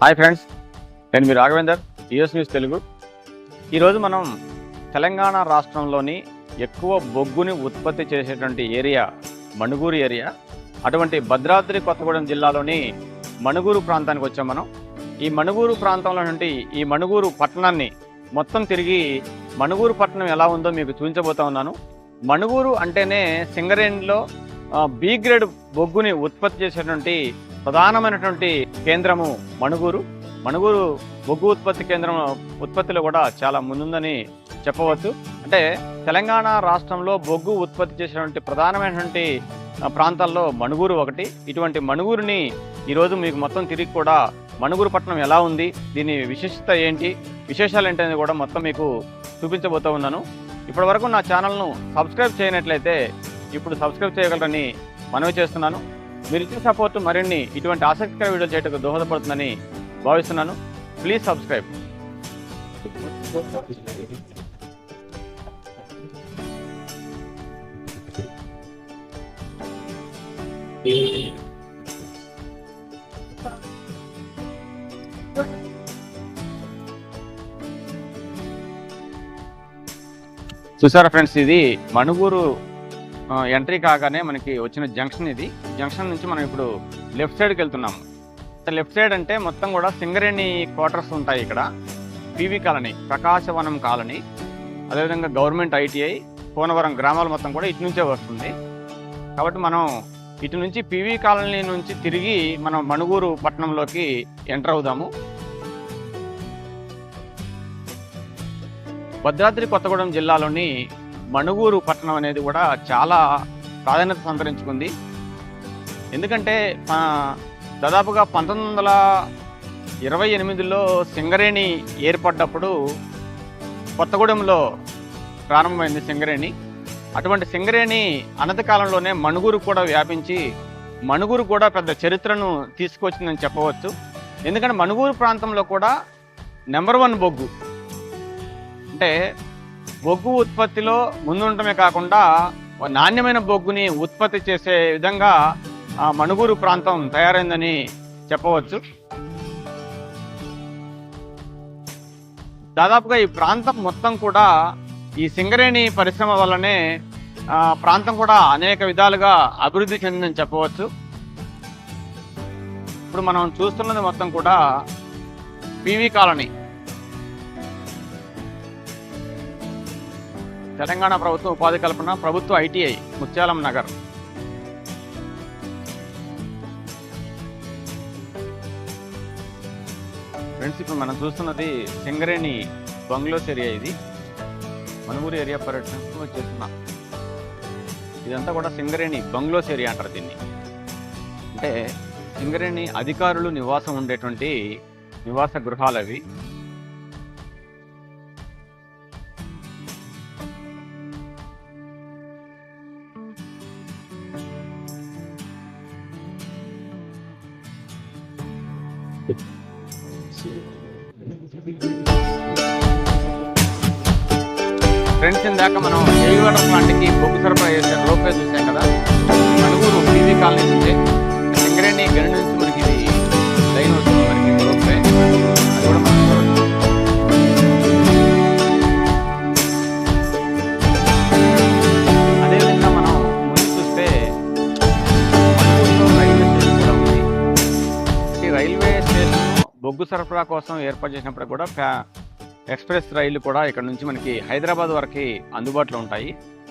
Hi friends నేను మీ Raghavender US news Telugu ఈరోజు మనం తెలంగాణ రాష్ట్రంలోని ఎక్కువ బొగ్గుని ఉత్పత్తి చేసేటువంటి ఏరియా మణుగూరు ఏరియా అటువంటి భద్రాద్రి కొత్తగూడెం జిల్లాలోని మణుగూరు ప్రాంతానికి వచ్చాం మనం. ఈ మణుగూరు ప్రాంతంలో నుండి ఈ మణుగూరు పట్టణాన్ని మొత్తం తిరిగి మణుగూరు పట్టణం ఎలా ఉందో మీకు చూపించబోతా ఉన్నాను. మణుగూరు అంటేనే సింగరేణిలో బి గ్రేడ్ బొగ్గుని ఉత్పత్తి చేసేటువంటి ప్రధానమైనటువంటి కేంద్రము మణుగూరు. మణుగూరు బొగ్గు ఉత్పత్తి కేంద్రం ఉత్పత్తిలో కూడా చాలా ముందుందని చెప్పవచ్చు. అంటే తెలంగాణ రాష్ట్రంలో బొగ్గు ఉత్పత్తి చేసేటువంటి ప్రధానమైనటువంటి ప్రాంతాల్లో మణుగూరు ఒకటి. ఇటువంటి మణుగూరుని ఈరోజు మీకు మొత్తం తిరిగి కూడా మణుగూరు పట్టణం ఎలా ఉంది దీని విశిష్టత ఏంటి విశేషాలు ఏంటనేది కూడా మొత్తం మీకు చూపించబోతూ ఉన్నాను. ఇప్పటి వరకు నా ఛానల్ను సబ్స్క్రైబ్ చేయనట్లయితే ఇప్పుడు సబ్స్క్రైబ్ చేయగలరని మనవి చేస్తున్నాను. మీరు ఇచ్చిన సపోర్ట్ మరిన్ని ఇటువంటి ఆసక్తికర వీడియోలు చేయటకు దోహదపడుతుందని భావిస్తున్నాను. Please subscribe. చూసారా ఫ్రెండ్స్ ఇది మణుగూరు ఎంట్రీ కాగానే మనకి వచ్చిన జంక్షన్ ఇది. జంక్షన్ నుంచి మనం ఇప్పుడు లెఫ్ట్ సైడ్కి వెళ్తున్నాము. లెఫ్ట్ సైడ్ అంటే మొత్తం కూడా సింగరేణి క్వార్టర్స్ ఉంటాయి ఇక్కడ. పీవీ కాలనీ ప్రకాశవనం కాలనీ అదేవిధంగా గవర్నమెంట్ ఐటీఐ కోనవరం గ్రామాలు మొత్తం కూడా ఇటు నుంచే వస్తుంది. కాబట్టి మనం ఇటు నుంచి పీవీ కాలనీ నుంచి తిరిగి మనం మణుగూరు పట్టణంలోకి ఎంటర్ అవుదాము. భద్రాద్రి కొత్తగూడెం జిల్లాలోని మణుగూరు పట్టణం అనేది కూడా చాలా ప్రాధాన్యత సంతరించుకుంది. ఎందుకంటే దాదాపుగా పంతొమ్మిది వందల ఇరవై ఎనిమిదిలో సింగరేణి ఏర్పడ్డప్పుడు కొత్తగూడెంలో ప్రారంభమైంది సింగరేణి. అటువంటి సింగరేణి అనతి కాలంలోనే మణుగూరు కూడా వ్యాపించి మణుగూరు కూడా పెద్ద చరిత్రను తీసుకొచ్చిందని చెప్పవచ్చు. ఎందుకంటే మణుగూరు ప్రాంతంలో కూడా నెంబర్ వన్ బొగ్గు. అంటే బొగ్గు ఉత్పత్తిలో ముందుండటమే కాకుండా నాణ్యమైన బొగ్గుని ఉత్పత్తి చేసే విధంగా ఆ మణుగూరు ప్రాంతం తయారైందని చెప్పవచ్చు. దాదాపుగా ఈ ప్రాంతం మొత్తం కూడా ఈ సింగరేణి పరిశ్రమ వల్లనే ప్రాంతం కూడా అనేక విధాలుగా అభివృద్ధి చెందిందని చెప్పవచ్చు. ఇప్పుడు మనం చూస్తున్నది మొత్తం కూడా పివి కాలనీ. తెలంగాణ ప్రభుత్వం ఉపాధి కల్పన ప్రభుత్వ ఐటీఐ ముత్యాలం నగర్. ఫ్రెండ్స్ ఇప్పుడు మనం చూస్తున్నది సింగరేణి బంగ్లోస్ ఏరియా ఇది. మనుగూరు ఏరియా పర్యటనకు వచ్చేస్తున్నాం. ఇదంతా కూడా సింగరేణి బంగ్లోస్ ఏరియా అంటారు దీన్ని. అంటే సింగరేణి అధికారులు నివాసం ఉండేటువంటి నివాస గృహాలు అవి. ఇందాక మనం జైవాడ ప్లాంట్కి బొగ్గు సరఫరా చేసే రోపే చూసాం కదా? నలుగురు పీవీ కాలనీ నుంచి. సింగరేణి గని నుంచి మనకి ఇది లైన్ వస్తుంది మనకి రోపే అది కూడా మనం చూడొచ్చు. అదేవిధంగా మనం ముందు చూస్తే రైల్వే స్టేషన్ కూడా ఉంది. ఈ రైల్వే స్టేషన్ బొగ్గు సరఫరా కోసం ఏర్పాటు చేసినప్పుడు కూడా ఎక్స్ప్రెస్ రైళ్ళు కూడా ఇక్కడ నుంచి మనకి హైదరాబాద్ వరకు అందుబాటులో ఉంటాయి.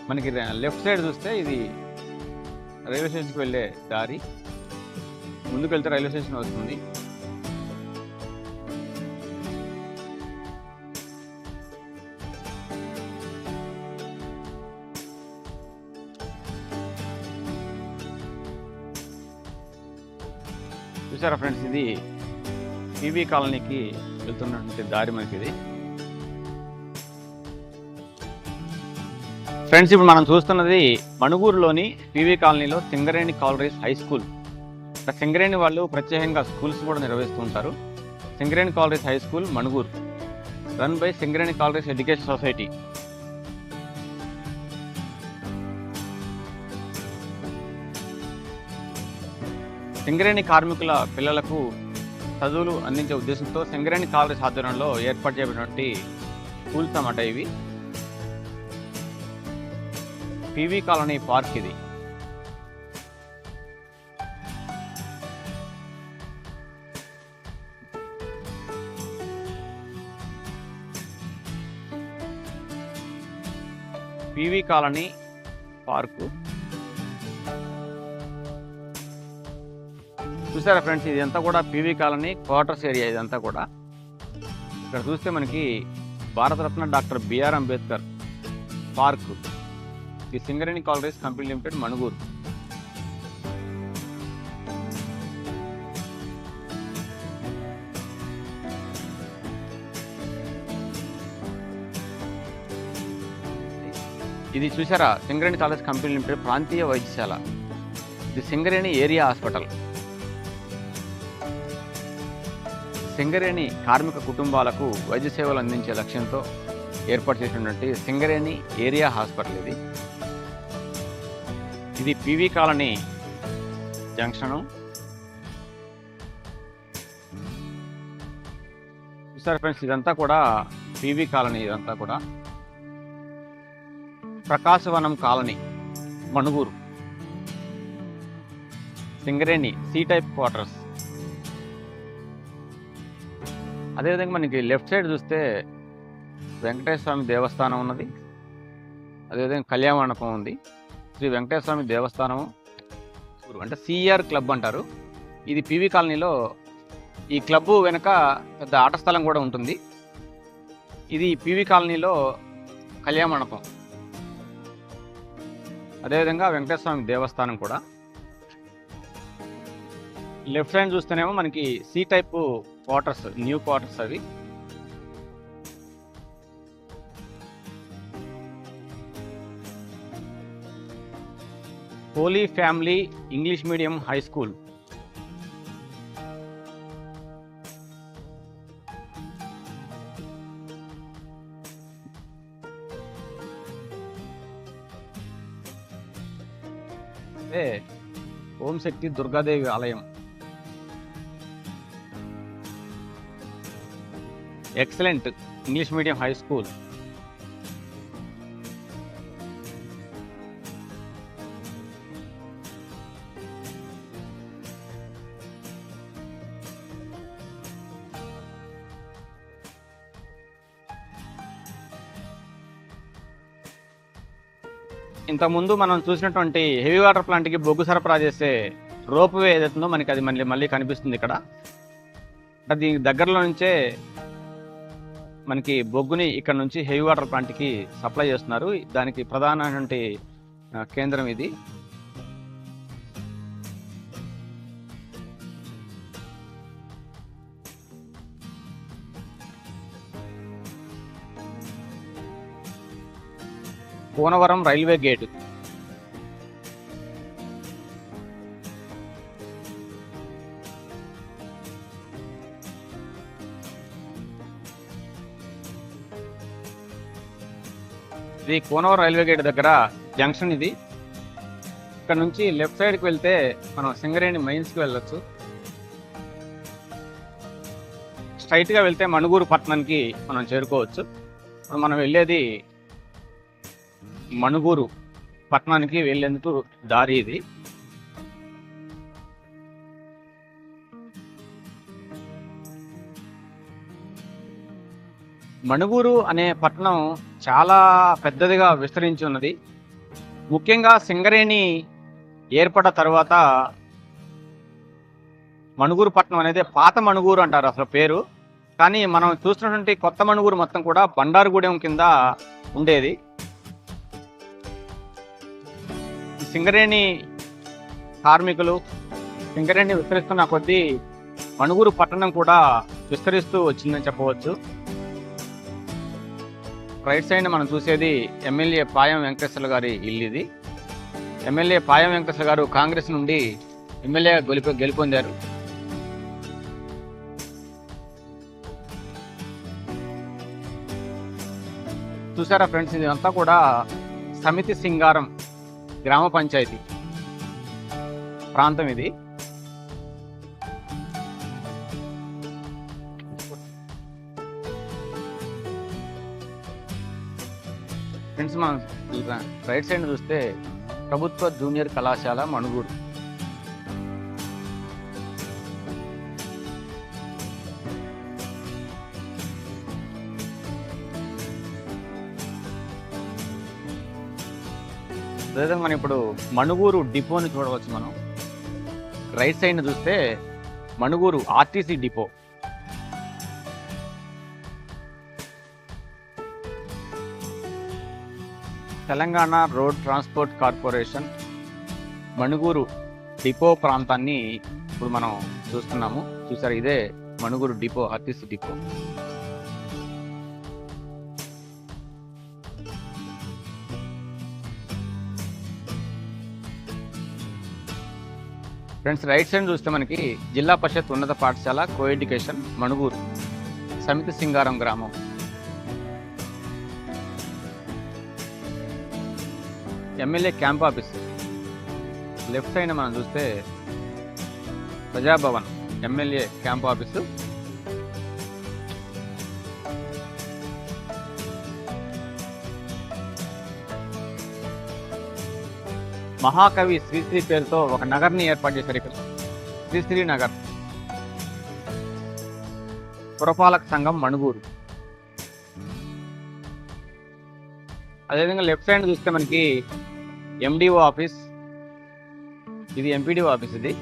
మనకి లెఫ్ట్ సైడ్ చూస్తే ఇది రైల్వే స్టేషన్కి వెళ్ళే దారి. ముందుకు వెళ్తే రైల్వే స్టేషన్ వస్తుంది. చూసారా ఫ్రెండ్స్? ఇది పీవీ కాలనీకి వెళ్తున్నటువంటి దారి మనకి ఇది. ఫ్రెండ్స్ ఇప్పుడు మనం చూస్తున్నది మణుగూరులోని పీవీ కాలనీలో Singareni collieries high school. Singareni వాళ్ళు ప్రత్యేకంగా స్కూల్స్ కూడా నిర్వహిస్తూ ఉంటారు. Singareni collieries high school Manuguru. Run by Singareni collieries education society. Singareni కార్మికుల పిల్లలకు చదువులు అందించే ఉద్దేశంతో సింగరేణి కాలరీస్ ఆధ్వర్యంలో ఏర్పాటు చేయబడినటువంటి స్కూల్స్ అన్నమాట ఇవి. పీవీ కాలనీ పార్క్ ఇది. PV colony park. చూసారా ఫ్రెండ్స్ ఇదంతా కూడా పీవీ కాలనీ క్వార్టర్స్ ఏరియా ఇదంతా కూడా. ఇక్కడ చూస్తే మనకి Bharataratna doctor B R Ambedkar park. ఈ Singareni collieries company limited Manuguru. ఇది చూసారా సింగరేణి కాలేజ్ కంపెనీ లిమిటెడ్ ప్రాంతీయ వైద్యశాల. ఇది సింగరేణి ఏరియా హాస్పిటల్. సింగరేణి కార్మిక కుటుంబాలకు వైద్య సేవలు అందించే లక్ష్యంతో ఏర్పాటు చేసినటువంటి సింగరేణి ఏరియా హాస్పిటల్ ఇది. ఇది పివి కాలనీ జంక్షను. చూసారు ఫ్రెండ్స్ ఇదంతా కూడా పివి కాలనీ ఇదంతా కూడా. Prakashavanam colony Manuguru. Singareni C type quarters. అదేవిధంగా మనకి లెఫ్ట్ సైడ్ చూస్తే వెంకటేశ్వర స్వామి దేవస్థానం ఉన్నది. అదేవిధంగా కళ్యాణ మండపం ఉంది. శ్రీ వెంకటేశ్వర స్వామి దేవస్థానం అంటే సిఆర్ క్లబ్ అంటారు. ఇది పివి కాలనీలో ఈ క్లబ్ వెనుక పెద్ద ఆట స్థలం కూడా ఉంటుంది. ఇది పివి కాలనీలో కళ్యాణ మండపం. అదేవిధంగా వెంకటేశ్వర స్వామి దేవస్థానం కూడా. లెఫ్ట్ హ్యాండ్ చూస్తేనేమో మనకి C type quarters new quarters అవి. Holy Family English medium high school. అంటే ఓం శక్తి దుర్గాదేవి ఆలయం. Excellent English medium high school. ఇంతకుముందు మనం చూసినటువంటి హెవీ వాటర్ ప్లాంట్కి బొగ్గు సరఫరా చేసే రోప్ వే ఏదైతుందో మనకి అది మళ్ళీ మళ్ళీ కనిపిస్తుంది ఇక్కడ. అంటే దీనికి దగ్గరలో నుంచే మనకి బొగ్గుని ఇక్కడ నుంచి హెవీ వాటర్ ప్లాంట్కి సప్లై చేస్తున్నారు. దానికి ప్రధానమైనటువంటి కేంద్రం ఇది. Konavaram railway gate. ఇది కోనవరం రైల్వే గేట్ దగ్గర జంక్షన్ ఇది. ఇక్కడ నుంచి లెఫ్ట్ సైడ్కి వెళ్తే మనం సింగరేణి మైన్స్కి వెళ్ళొచ్చు. స్ట్రైట్గా వెళ్తే మణుగూరు పట్టణానికి మనం చేరుకోవచ్చు. మనం వెళ్ళేది మణుగూరు పట్టణానికి వెళ్ళేందుకు దారి ఇది. మణుగూరు అనే పట్టణం చాలా పెద్దదిగా విస్తరించి ఉన్నది. ముఖ్యంగా సింగరేణి ఏర్పడ్డ తర్వాత మణుగూరు పట్టణం అనేది పాత మణుగూరు అంటారు అసలు పేరు. కానీ మనం చూస్తున్నటువంటి కొత్త మణుగూరు మొత్తం కూడా బండారుగూడెం కింద ఉండేది. సింగరేణి కార్మికులు సింగరేణి విస్తరిస్తున్న కొద్దీ మణుగూరు పట్టణం కూడా విస్తరిస్తూ వచ్చిందని చెప్పవచ్చు. రైట్ సైడ్ మనం చూసేది ఎమ్మెల్యే పాయం వెంకటేశ్వర గారి ఇల్లు ఇది ఎమ్మెల్యే పాయం వెంకటేశ్వర గారు కాంగ్రెస్ నుండి ఎమ్మెల్యే గెలుపు గెలుపొందారు. చూసారా ఫ్రెండ్స్ ఇదంతా కూడా సమితి సింగారం గ్రామ పంచాయతీ. ప్రాంతం ఇది. ఫ్రెండ్స్ మనం రైట్ సైడ్ చూస్తే ప్రభుత్వ జూనియర్ కళాశాల మణుగూరు అదేవిధంగా మనం ఇప్పుడు మణుగూరు డిపోని చూడవచ్చు మనం. రైట్ సైడ్ చూస్తే Manuguru RTC depot. Telangana road transport corporation Manuguru depot ప్రాంతాన్ని ఇప్పుడు మనం చూస్తున్నాము. చూసారు ఇదే Manuguru depot RTC depot. Friends right side చూస్తే మనకి జిల్లా పరిషత్ ఉన్నత పాఠశాల కో ఎడ్యుకేషన్ మణుగూరు సమితి సింగారం గ్రామం. MLA camp office. Left side మనం చూస్తే ప్రజాభవన్ ఎమ్మెల్యే క్యాంప్ ఆఫీసు. మహాకవి శ్రీశ్రీ పేరుతో ఒక నగర్ని ఏర్పాటు చేశారు ఇక్కడ. శ్రీశ్రీ నగర్. పురపాలక సంఘం మణుగూరు. అదేవిధంగా లెఫ్ట్ సైడ్ చూస్తే మనకి ఎండిఓ ఆఫీస్. ఇది ఎంపీడీఓ ఆఫీస్ ఇది.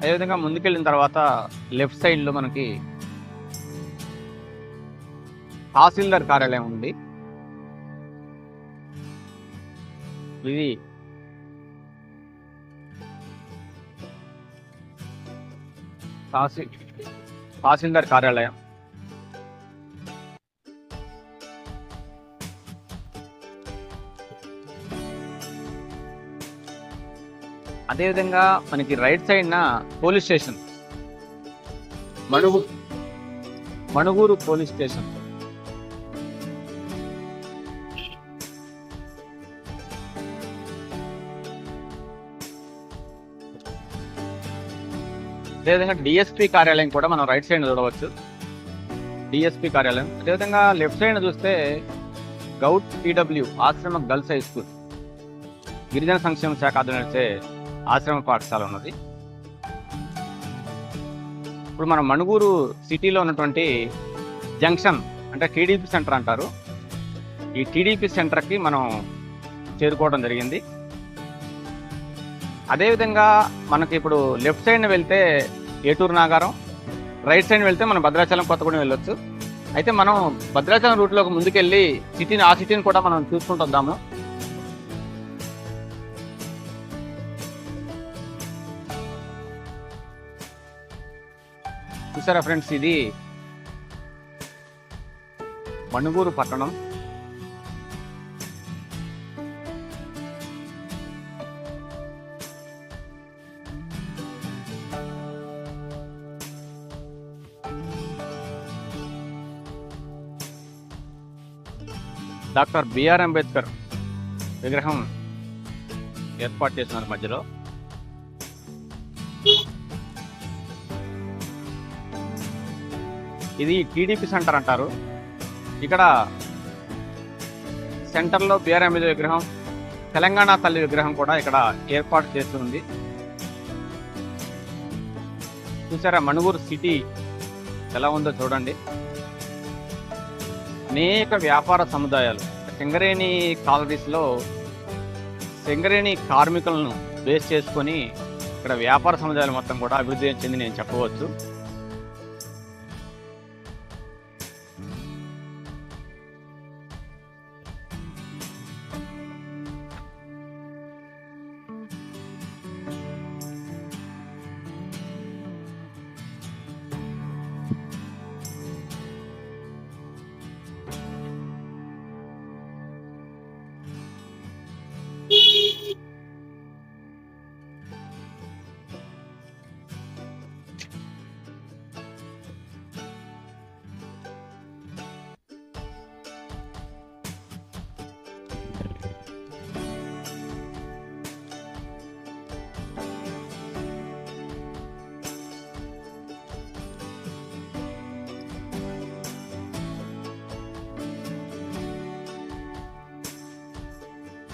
అదేవిధంగా ముందుకెళ్ళిన తర్వాత లెఫ్ట్ సైడ్లో మనకి తహసీల్దార్ కార్యాలయం ఉంది. ఇది. తహసీల్ తహసీల్దార్ కార్యాలయం. అదేవిధంగా మనకి రైట్ సైడ్ నా పోలీస్ స్టేషన్. మణుగు మణుగూరు పోలీస్ స్టేషన్. అదేవిధంగా డిఎస్పి కార్యాలయం కూడా మనం రైట్ సైడ్ చూడవచ్చు. డిఎస్పి కార్యాలయం. అదేవిధంగా లెఫ్ట్ సైడ్ చూస్తే govt PW Ashram girls high school. గిరిజన సంక్షేమ శాఖ ఆధ్వర్యంలో ఆశ్రమ పాఠశాల ఉన్నది. ఇప్పుడు మన మణుగూరు సిటీలో ఉన్నటువంటి జంక్షన్ అంటే టీడీపీ సెంటర్ అంటారు. ఈ టీడీపీ సెంటర్కి మనం చేరుకోవడం జరిగింది. అదేవిధంగా మనకి ఇప్పుడు లెఫ్ట్ సైడ్ వెళ్తే ఏటూరు నాగారం రైట్ సైడ్ వెళ్తే మనం భద్రాచలం కొత్తగూడెం వెళ్ళొచ్చు. అయితే మనం భద్రాచలం రూట్లోకి ముందుకెళ్ళి సిటీని ఆ సిటీని కూడా మనం చూసుకుంటుందాము చూసారా ఫ్రెండ్స్ ఇది? మణుగూరు పట్టణం. డాక్టర్ బిఆర్ అంబేద్కర్ విగ్రహం ఏర్పాటు చేస్తున్నారు మధ్యలో. ఇది టీడీపీ సెంటర్ అంటారు. ఇక్కడ సెంటర్లో బిఆర్ అంబేద్కర్ విగ్రహం తెలంగాణ తల్లి విగ్రహం కూడా ఇక్కడ ఏర్పాటు చేస్తుంది. చూసారా మణుగూరు సిటీ ఎలా ఉందో చూడండి. అనేక వ్యాపార సముదాయాలు. సింగరేణి కాలనీస్లో సింగరేణి కార్మికులను బేస్ చేసుకొని ఇక్కడ వ్యాపార సముదాయాలు మొత్తం కూడా అభివృద్ధి చెంది నేను చెప్పవచ్చు.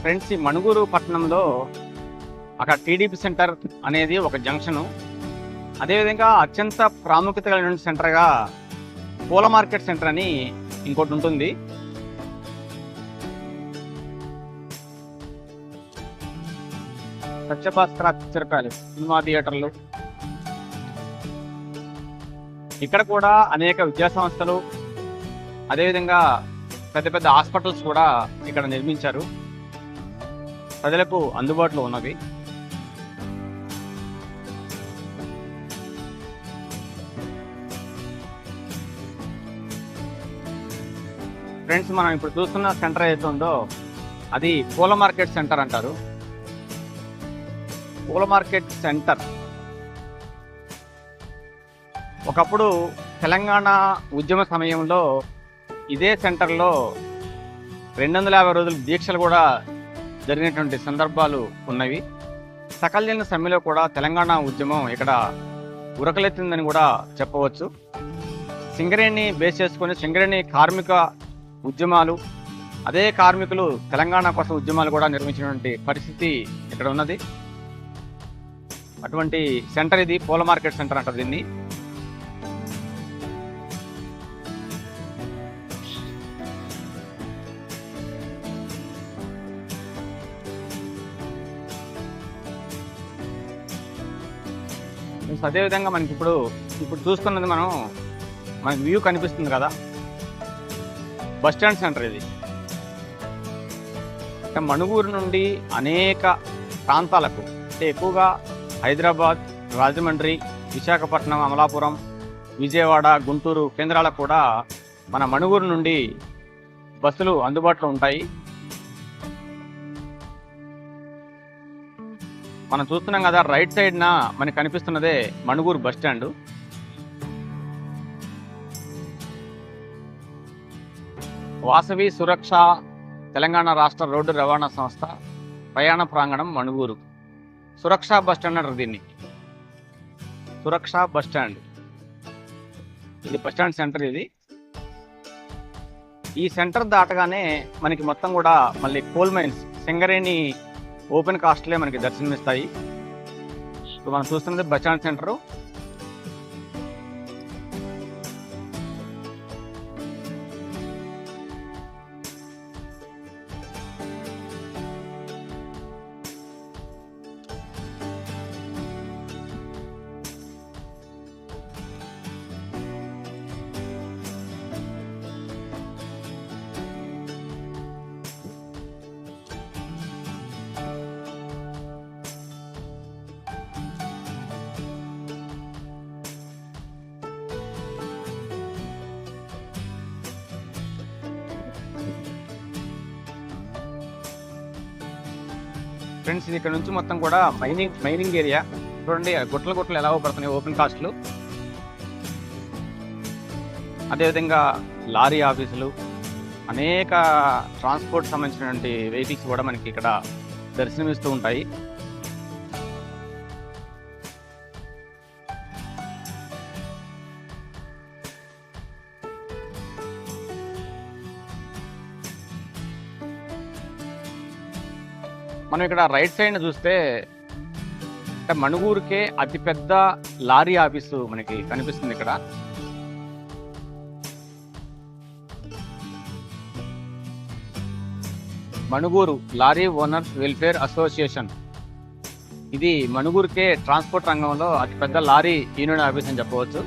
ఫ్రెండ్స్ ఈ మణుగూరు పట్టణంలో అక్కడ టీడీపీ సెంటర్ అనేది ఒక జంక్షను. అదేవిధంగా అత్యంత ప్రాముఖ్యత కలిగిన సెంటర్గా పూల మార్కెట్ సెంటర్ అని ఇంకోటి ఉంటుంది. సత్యభాస్కర పిక్చర్ ప్యాలెస్ సినిమా థియేటర్లు. ఇక్కడ కూడా అనేక విద్యా సంస్థలు అదేవిధంగా పెద్ద పెద్ద హాస్పిటల్స్ కూడా ఇక్కడ నిర్మించారు. ప్రజలకు అందుబాటులో ఉన్నవి. ఫ్రెండ్స్ మనం ఇప్పుడు చూస్తున్న సెంటర్ ఏదైతే ఉందో అది పూల మార్కెట్ సెంటర్ అంటారు. పూల మార్కెట్ సెంటర్. ఒకప్పుడు తెలంగాణ ఉద్యమ సమయంలో ఇదే సెంటర్లో రెండు వందల యాభై రోజుల దీక్షలు కూడా జరిగినటువంటి సందర్భాలు ఉన్నవి. సకల సమ్మెలో కూడా తెలంగాణ ఉద్యమం ఇక్కడ ఉరకలెత్తిందని కూడా చెప్పవచ్చు. సింగరేణి బేస్ చేసుకుని సింగరేణి కార్మిక ఉద్యమాలు అదే కార్మికులు తెలంగాణ కోసం ఉద్యమాలు కూడా నిర్మించినటువంటి పరిస్థితి ఇక్కడ ఉన్నది. అటువంటి సెంటర్ ఇది పూల మార్కెట్ సెంటర్ అంటారు దీన్ని. అదేవిధంగా మనకి ఇప్పుడు ఇప్పుడు చూస్తున్నది మనం మనకి వ్యూ కనిపిస్తుంది కదా? బస్ స్టాండ్ సెంటర్ ఇది. అంటే మణుగూరు నుండి అనేక ప్రాంతాలకు అంటే ఎక్కువగా హైదరాబాద్ రాజమండ్రి విశాఖపట్నం అమలాపురం విజయవాడ గుంటూరు కేంద్రాలకు కూడా మన మణుగూరు నుండి బస్సులు అందుబాటులో ఉంటాయి. మనం చూస్తున్నాం కదా రైట్ సైడ్న మనకి కనిపిస్తున్నదే మణుగూరు బస్ స్టాండ్. వాసవి సురక్ష తెలంగాణ రాష్ట్ర రోడ్డు రవాణా సంస్థ ప్రయాణ ప్రాంగణం మణుగూరు. సురక్ష బస్ స్టాండ్ అంటారు దీన్ని. Suraksha bus stand. ఇది బస్ స్టాండ్ సెంటర్ ఇది. ఈ సెంటర్ దాటగానే మనకి మొత్తం కూడా మళ్ళీ కోల్ మైన్స్ సింగరేణి ఓపెన్ కాస్ట్లే మనకి దర్శనమిస్తాయి. ఇప్పుడు మనం చూస్తున్నది బస్ స్టాండ్ సెంటర్. ఫ్రెండ్స్ ఇది ఇక్కడ నుంచి మొత్తం కూడా మైనింగ్ మైనింగ్ ఏరియా చూడండి గుట్టలు గుట్టలు ఎలా పడుతున్నాయి ఓపెన్ కాస్ట్లు అదేవిధంగా లారీ ఆఫీసులు. అనేక ట్రాన్స్పోర్ట్ సంబంధించినటువంటి వెహికల్స్ కూడా మనకి ఇక్కడ దర్శనమిస్తూ ఉంటాయి. మనం ఇక్కడ రైట్ సైడ్ చూస్తే అంటే మణుగూరుకే అతిపెద్ద లారీ ఆఫీసు మనకి కనిపిస్తుంది ఇక్కడ. Manuguru lorry owners welfare association. ఇది మణుగూరుకే ట్రాన్స్పోర్ట్ రంగంలో అతిపెద్ద లారీ యూనియన్ ఆఫీస్ అని చెప్పవచ్చు.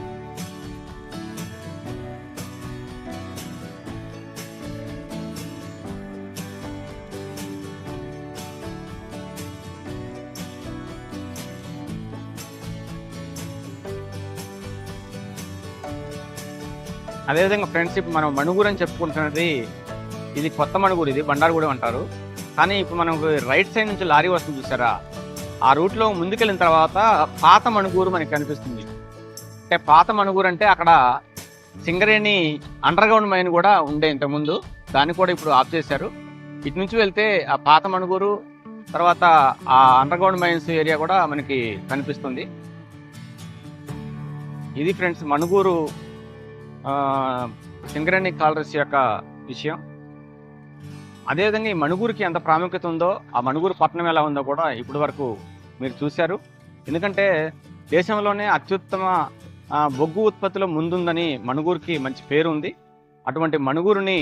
అదేవిధంగా ఫ్రెండ్షిప్ మనం మణుగూరు అని చెప్పుకుంటున్నది ఇది కొత్త మణుగూరు ఇది బండారుగూడెం అంటారు. కానీ ఇప్పుడు మనకు రైట్ సైడ్ నుంచి లారీ వస్తుంది చూసారా? ఆ రూట్లో ముందుకెళ్ళిన తర్వాత పాత మణుగూరు మనకి కనిపిస్తుంది. అంటే పాత మణుగూరు అంటే అక్కడ సింగరేణి అండర్ గ్రౌండ్ మైన్ కూడా ఉండే ఇంతకుముందు. దాన్ని కూడా ఇప్పుడు ఆఫ్ చేశారు. ఇటు నుంచి వెళ్తే ఆ పాత మణుగూరు తర్వాత ఆ అండర్ గ్రౌండ్ మైన్స్ ఏరియా కూడా మనకి కనిపిస్తుంది. ఇది ఫ్రెండ్స్ మణుగూరు సింగరేణి కాలరస్ యొక్క విషయం. అదేవిధంగా ఈ మణుగూరుకి ఎంత ప్రాముఖ్యత ఉందో ఆ మణుగూరు పట్టణం ఎలా ఉందో కూడా ఇప్పటి వరకు మీరు చూశారు. ఎందుకంటే దేశంలోనే అత్యుత్తమ బొగ్గు ఉత్పత్తిలో ముందుందని మణుగూరుకి మంచి పేరు ఉంది అటువంటి మణుగూరుని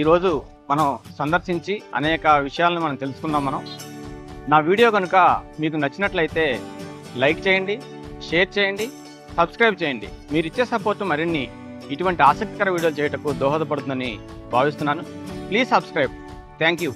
ఈరోజు మనం సందర్శించి అనేక విషయాలను మనం తెలుసుకుందాం మనం. నా వీడియో కనుక మీకు నచ్చినట్లయితే లైక్ చేయండి షేర్ చేయండి సబ్స్క్రైబ్ చేయండి. మీరు ఇచ్చే సపోర్ట్ మరిన్ని ఇటువంటి ఆసక్తికర వీడియోలు చేయటకు దోహదపడుతుందని భావిస్తున్నాను. Please subscribe thank you